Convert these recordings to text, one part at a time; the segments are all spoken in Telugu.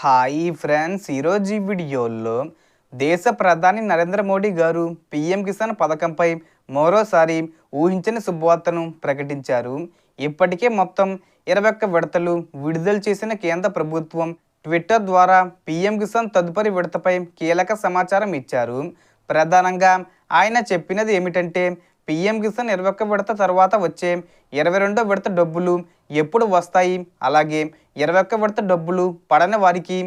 Hi friends. ఈరోజు ఈ వీడియోలో దేశ ప్రధాని నరేంద్ర మోడీ గారు పీఎం కిసాన్ పథకంపై మరోసారి ఊహించని శుభవార్తను ప్రకటించారు. ఇప్పటికే మొత్తం ఇరవై ఒక్క విడతలు విడుదల చేసిన కేంద్ర ప్రభుత్వం ట్విట్టర్ ద్వారా పీఎం కిసాన్ తదుపరి విడతపై కీలక సమాచారం ఇచ్చారు. ప్రధానంగా ఆయన చెప్పినది ఏమిటంటే పీఎం కిసాన్ ఇరవై ఒక్క విడత తర్వాత వచ్చే ఇరవై రెండో విడత డబ్బులు ఎప్పుడు వస్తాయి? అలాగే ఇరవై ఒక్క విడత డబ్బులు పడని వారికి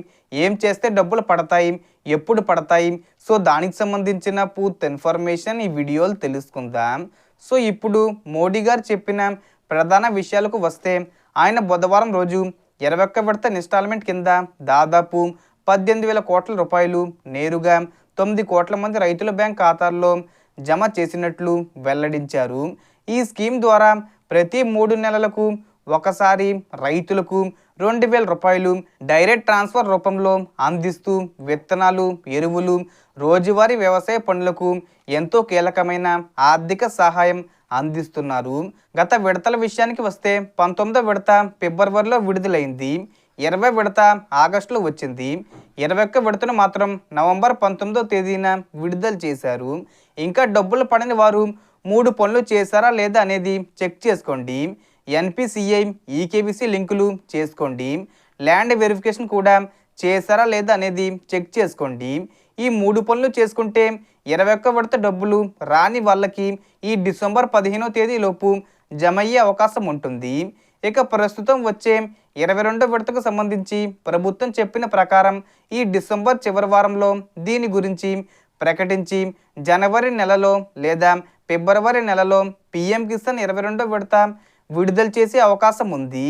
ఏం చేస్తే డబ్బులు పడతాయి? ఎప్పుడు పడతాయి? సో దానికి సంబంధించిన పూర్తి ఇన్ఫర్మేషన్ ఈ వీడియోలు తెలుసుకుందాం. సో ఇప్పుడు మోడీ గారు చెప్పిన ప్రధాన విషయాలకు వస్తే ఆయన బుధవారం రోజు ఇరవై ఒక్క విడత ఇన్స్టాల్మెంట్ కింద దాదాపు పద్దెనిమిది వేల కోట్ల రూపాయలు నేరుగా తొమ్మిది కోట్ల మంది రైతుల బ్యాంక్ ఖాతాల్లో జమ చేసినట్లు వెల్లడించారు. ఈ స్కీమ్ ద్వారా ప్రతి మూడు నెలలకు ఒకసారి రైతులకు రెండు వేల రూపాయలు డైరెక్ట్ ట్రాన్స్ఫర్ రూపంలో అందిస్తూ విత్తనాలు ఎరువులు రోజువారీ వ్యవసాయ పనులకు ఎంతో కీలకమైన ఆర్థిక సహాయం అందిస్తున్నారు. గత విడతల విషయానికి వస్తే పంతొమ్మిదో విడత ఫిబ్రవరిలో విడుదలైంది. ఇరవై విడత ఆగస్టులో వచ్చింది. ఇరవై ఒక్క విడతను మాత్రం నవంబర్ పంతొమ్మిదో తేదీన విడుదల చేశారు. ఇంకా డబ్బులు పడని వారు మూడు పనులు చేశారా లేదా అనేది చెక్ చేసుకోండి. ఎన్పిసిఐ ఈకేబీసీ లింకులు చేసుకోండి. ల్యాండ్ వెరిఫికేషన్ కూడా చేశారా లేదా అనేది చెక్ చేసుకోండి. ఈ మూడు పనులు చేసుకుంటే ఇరవై ఒక్క విడత డబ్బులు రాని వాళ్ళకి ఈ డిసెంబర్ పదిహేనో తేదీలోపు జమ అయ్యే అవకాశం ఉంటుంది. ఇక ప్రస్తుతం వచ్చే ఇరవై రెండో విడతకు సంబంధించి ప్రభుత్వం చెప్పిన ప్రకారం ఈ డిసెంబర్ చివరి వారంలో దీని గురించి ప్రకటించి జనవరి నెలలో లేదా ఫిబ్రవరి నెలలో పిఎం కిసాన్ ఇరవై రెండో విడత విడుదల చేసే అవకాశం ఉంది.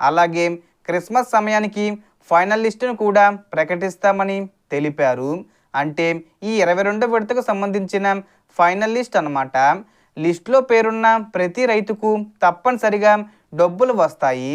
అలాగే క్రిస్మస్ సమయానికి ఫైనల్ లిస్టును కూడా ప్రకటిస్తామని తెలిపారు. అంటే ఈ ఇరవై రెండో విడతకు సంబంధించిన ఫైనల్ లిస్ట్ అనమాట లిస్ట్లో పేరున్న ప్రతి రైతుకు తప్పనిసరిగా డబ్బులు వస్తాయి.